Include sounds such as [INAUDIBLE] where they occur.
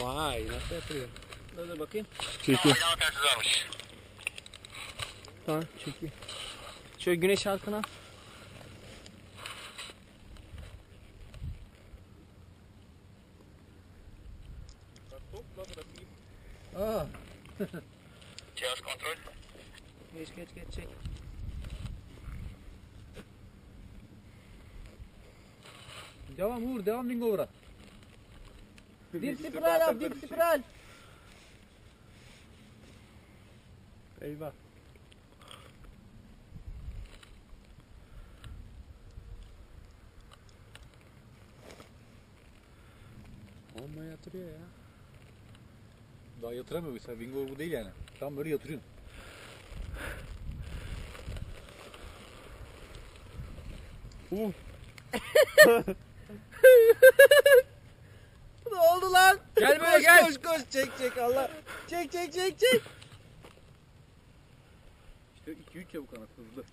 Vay nasıl yapıyor? Dur dur bakayım. Çekiyor. Tamam çekiyor. Şöyle güneş altına. Aa, [LAUGHS] Cihaz kontrol. Geç geç geç çek. devam Uğur, devam bingo bırak. Dip spiral yap dip spiral. Eyvah. Amma yatırıyor ya. Daha yatıramıyor mesela. Bingo bu değil yani. Tam böyle yatırıyorsun. Uh. [LAUGHS] [LAUGHS] koş. Koş çek çek Allah. Çek çek çek çek. İşte 2-3 çabuk anasını hızlı.